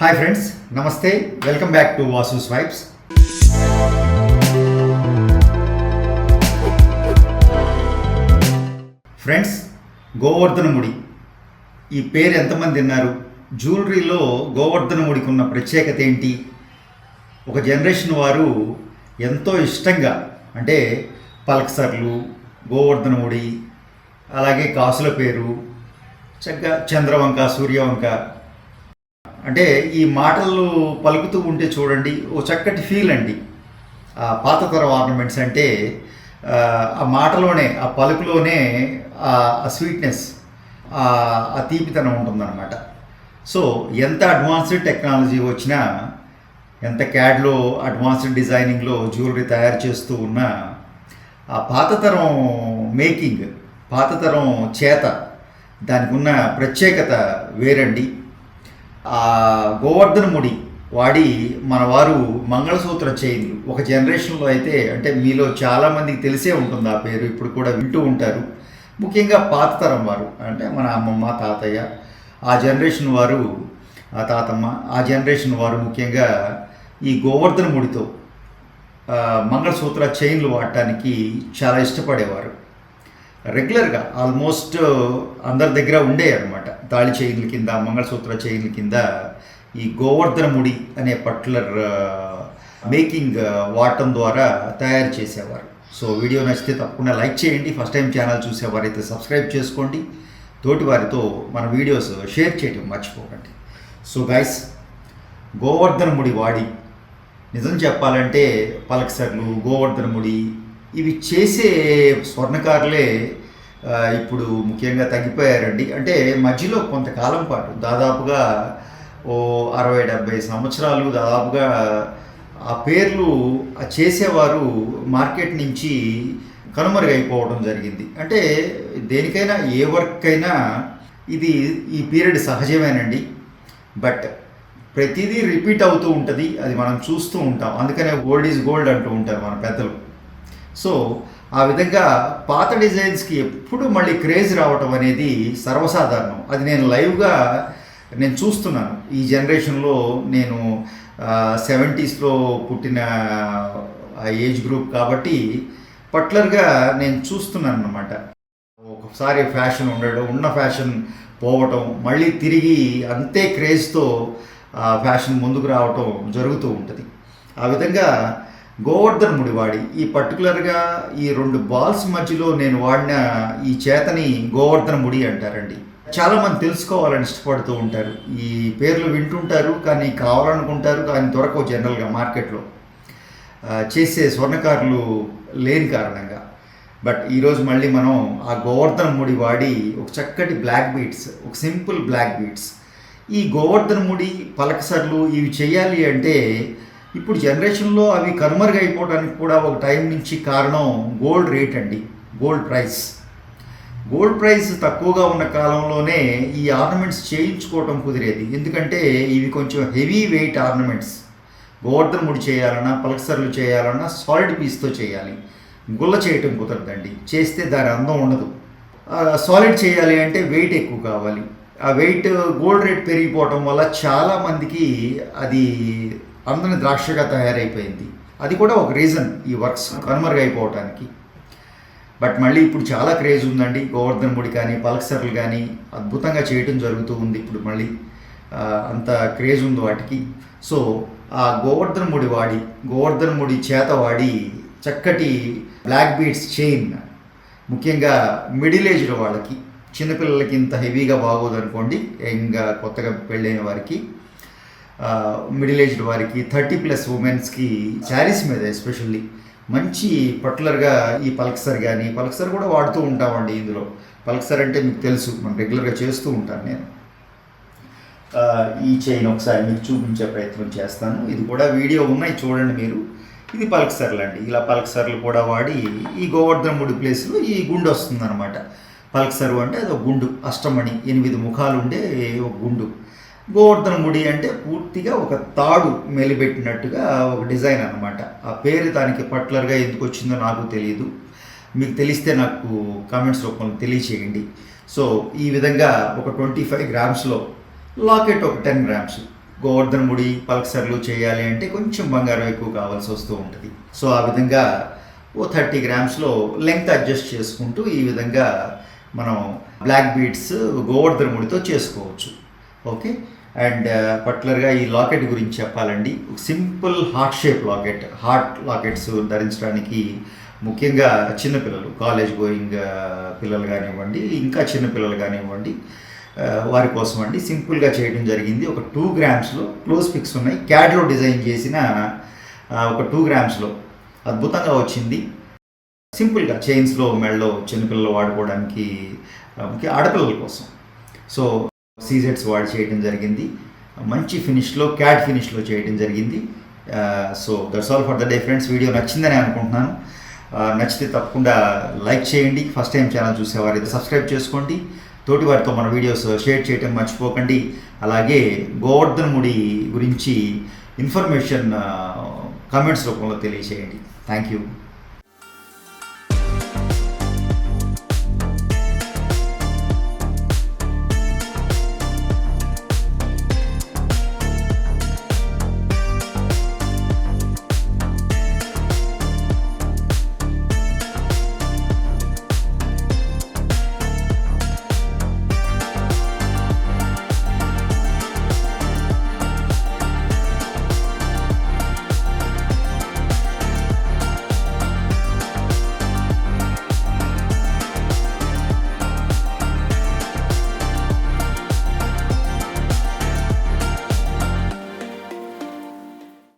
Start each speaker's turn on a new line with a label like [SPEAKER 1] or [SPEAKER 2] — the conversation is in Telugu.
[SPEAKER 1] హాయ్ ఫ్రెండ్స్ నమస్తే welcome back to Vasu swipes friends గోవర్ధనముడి ఈ పేరు ఎంతమంది విన్నారు? జ్యువెలరీలో గోవర్ధనముడికి ఉన్న ప్రత్యేకత ఏంటి? ఒక జనరేషన్ వారు ఎంతో ఇష్టంగా అంటే పల్క్సర్లు గోవర్ధనముడి అలాగే కాసుల పేరు చక్కగా చంద్రవంక సూర్యవంక అంటే ఈ మాటలు పలుకుతూ ఉంటే చూడండి ఓ చక్కటి ఫీల్ అండి. ఆ పాత తరం ఆర్నమెంట్స్ అంటే ఆ, మాటలోనే ఆ పలుకులోనే ఆ స్వీట్నెస్ ఆ తీపితనం ఉంటుందన్నమాట. సో ఎంత అడ్వాన్స్డ్ టెక్నాలజీ వచ్చినా ఎంత క్యాడ్లో అడ్వాన్స్డ్ డిజైనింగ్లో జ్యువెలరీ తయారు చేస్తూ ఉన్నా ఆ పాతతరం మేకింగ్ పాతతరం చేత దానికి ఉన్న ప్రత్యేకత వేరండి. ఆ గోవర్ధన ముడి వాడి మన వారు మంగళసూత్ర చైన్లు ఒక జనరేషన్లో అయితే అంటే మీలో చాలామందికి తెలిసే ఉంటుంది ఆ పేరు ఇప్పుడు కూడా వింటూ ఉంటారు. ముఖ్యంగా పాత తరం వారు అంటే మన అమ్మమ్మ తాతయ్య ఆ జనరేషన్ వారు ఆ తాతమ్మ ఆ జనరేషన్ వారు ముఖ్యంగా ఈ గోవర్ధన ముడితో మంగళసూత్ర చైన్లు వాడటానికి చాలా ఇష్టపడేవారు. రెగ్యులర్గా ఆల్మోస్ట్ అందరి దగ్గర ఉండే అనమాట తాళి చైన్ల కింద మంగళసూత్ర చైన్ల కింద ఈ గోవర్ధన ముడి అనే పర్టికులర్ మేకింగ్ వాడటం ద్వారా తయారు చేసేవారు. సో వీడియో నచ్చితే తప్పకుండా లైక్ చేయండి. ఫస్ట్ టైం ఛానల్ చూసేవారైతే సబ్స్క్రైబ్ చేసుకోండి. తోటి వారితో మన వీడియోస్ షేర్ చేయడం మర్చిపోకండి. సో గైస్ గోవర్ధన ముడి వాడి. నిజం చెప్పాలంటే పలక్సర్లు గోవర్ధన ముడి ఇవి చేసే స్వర్ణకారులే ఇప్పుడు ముఖ్యంగా తగ్గిపోయారండి. అంటే మధ్యలో కొంతకాలం పాటు దాదాపుగా ఓ అరవై డెబ్బై సంవత్సరాలు దాదాపుగా ఆ పేర్లు చేసేవారు మార్కెట్ నుంచి కనుమరుగైపోవడం జరిగింది. అంటే దేనికైనా ఏ వర్క్ అయినా ఇది ఈ పీరియడ్ సహజమేనండి. బట్ ప్రతిదీ రిపీట్ అవుతూ ఉంటుంది అది మనం చూస్తూ ఉంటాం. అందుకనే ఓల్డ్ ఈజ్ గోల్డ్ అంటూ ఉంటారు మన పెద్దలు. సో ఆ విధంగా పాత డిజైన్స్కి ఎప్పుడు మళ్ళీ క్రేజ్ రావటం అనేది సర్వసాధారణం. అది నేను లైవ్గా నేను చూస్తున్నాను. ఈ జనరేషన్లో నేను సెవెంటీస్లో పుట్టిన ఏజ్ గ్రూప్ కాబట్టి పర్టికులర్గా నేను చూస్తున్నాను అనమాట ఒకసారి ఫ్యాషన్ ఉండడం ఉన్న ఫ్యాషన్ పోవటం మళ్ళీ తిరిగి అంతే క్రేజ్తో ఫ్యాషన్ ముందుకు రావటం జరుగుతూ ఉంటుంది. ఆ విధంగా గోవర్ధన్ ముడి వాడి ఈ పర్టికులర్గా ఈ రెండు బాల్స్ మధ్యలో నేను వాడిన ఈ చేతని గోవర్ధన ముడి అంటారండి. చాలామంది తెలుసుకోవాలని ఇష్టపడుతూ ఉంటారు. ఈ పేర్లు వింటుంటారు కానీ కావాలనుకుంటారు కానీ దొరకవు జనరల్గా మార్కెట్లో. చేసే స్వర్ణకారులు లేని కారణంగా. బట్ ఈరోజు మళ్ళీ మనం ఆ గోవర్ధన ముడి వాడి ఒక చక్కటి బ్లాక్ బీట్స్ ఒక సింపుల్ బ్లాక్ బీట్స్. ఈ గోవర్ధన ముడి పలకసర్లు ఇవి చేయాలి అంటే ఇప్పుడు జనరేషన్లో అవి కనుమరుగైపోవడానికి కూడా ఒక టైం నుంచి కారణం గోల్డ్ రేట్ అండి. గోల్డ్ ప్రైస్ గోల్డ్ ప్రైస్ తక్కువగా ఉన్న కాలంలోనే ఈ ఆర్నమెంట్స్ చేయించుకోవటం కుదిరేది. ఎందుకంటే ఇవి కొంచెం హెవీ వెయిట్ ఆర్నమెంట్స్ గోవర్ధన ముడి చేయాలన్నా పలక్సర్లు చేయాలన్నా సాలిడ్ పీస్తో చేయాలి. గుల్ల చేయటం కుదరదండి. చేస్తే దాని అందం ఉండదు. సాలిడ్ చేయాలి అంటే వెయిట్ ఎక్కువ కావాలి. ఆ వెయిట్ గోల్డ్ రేట్ పెరిగిపోవటం వల్ల చాలామందికి అది అందని ద్రాక్షగా తయారైపోయింది. అది కూడా ఒక రీజన్ ఈ వర్క్స్ కనుమరుగైపోవటానికి. బట్ మళ్ళీ ఇప్పుడు చాలా క్రేజ్ ఉందండి. గోవర్ధన్ ముడి కానీ పల్క్సర్లు కానీ అద్భుతంగా చేయటం జరుగుతూ ఉంది. ఇప్పుడు మళ్ళీ అంత క్రేజ్ ఉంది వాటికి. సో ఆ గోవర్ధన ముడి వాడి గోవర్ధన ముడి చేత వాడి చక్కటి బ్లాక్ బీడ్స్ చైన్ ముఖ్యంగా మిడిల్ ఏజ్డ్ వాళ్ళకి చిన్నపిల్లలకి ఇంత హెవీగా బాగోదు అనుకోండి ఇంకా కొత్తగా పెళ్ళైన వారికి మిడిల్ ఏజ్డ్ వారికి థర్టీ ప్లస్ ఉమెన్స్కి శారీస్ మీద ఎస్పెషల్లీ మంచి పర్టికులర్గా ఈ పల్క్సర్ కానీ పల్క్సర్ కూడా వాడుతూ ఉంటామండి ఇందులో. పల్క్సర్ అంటే మీకు తెలుసు మనం రెగ్యులర్గా చేస్తూ ఉంటాను నేను. ఈ చైన్ ఒకసారి మీకు చూపించే ప్రయత్నం చేస్తాను. ఇది కూడా వీడియో ఉన్నాయి చూడండి మీరు. ఇది పల్క్సర్లు అండి ఇలా పల్క్సర్లు కూడా వాడి ఈ గోవర్ధన ముడి ప్లేస్లో ఈ గుండు వస్తుందన్నమాట. పల్క్సరు అంటే అది ఒక గుండు అష్టమణి ఎనిమిది ముఖాలు ఉండే ఒక గుండు. గోవర్ధన ముడి అంటే పూర్తిగా ఒక తాడు మెలిపెట్టినట్టుగా ఒక డిజైన్ అనమాట ఆ పేరు దానికి పర్టికులర్గా ఎందుకు వచ్చిందో నాకు తెలియదు మీకు తెలిస్తే నాకు కామెంట్స్ రూపంలో తెలియచేయండి. సో ఈ విధంగా ఒక ట్వంటీ ఫైవ్ గ్రామ్స్లో లాకెట్ ఒక టెన్ గ్రామ్స్. గోవర్ధన ముడి పల్సర్లు చేయాలి అంటే కొంచెం బంగారం ఎక్కువ కావాల్సి వస్తూ ఉంటుంది. సో ఆ విధంగా ఓ థర్టీ గ్రామ్స్లో లెంగ్త్ అడ్జస్ట్ చేసుకుంటూ ఈ విధంగా మనం బ్లాక్ బీడ్స్ గోవర్ధన ముడితో చేసుకోవచ్చు. ఓకే? అండ్ పర్టికులర్గా ఈ లాకెట్ గురించి చెప్పాలండి. Simple heart shape locket heart lockets ధరించడానికి ముఖ్యంగా చిన్నపిల్లలు కాలేజ్ గోయింగ్ పిల్లలు కానివ్వండి ఇంకా చిన్న పిల్లలు కానివ్వండి వారి కోసం అండి. సింపుల్గా చేయడం జరిగింది. ఒక టూ గ్రామ్స్లో క్లోజ్ పిక్స్ ఉన్నాయి. క్యాడ్లో డిజైన్ చేసిన ఒక టూ గ్రామ్స్లో. అద్భుతంగా వచ్చింది. సింపుల్గా చైన్స్లో మెడలో చిన్నపిల్లలు వాడుకోవడానికి ముఖ్య ఆడపిల్లల కోసం. సో సీజెట్స్ వాడి చేయడం జరిగింది. మంచి ఫినిష్లో క్యాట్ ఫినిష్లో చేయడం జరిగింది. So that's all for the day friends video నచ్చిందని అనుకుంటున్నాను. నచ్చితే తప్పకుండా లైక్ చేయండి. ఫస్ట్ టైం ఛానల్ చూసేవారు అయితే సబ్స్క్రైబ్ చేసుకోండి. తోటి వారితో మన వీడియోస్ షేర్ చేయటం మర్చిపోకండి. అలాగే గోవర్ధన్ ముడి గురించి ఇన్ఫర్మేషన్ కామెంట్స్ రూపంలో తెలియచేయండి. Thank you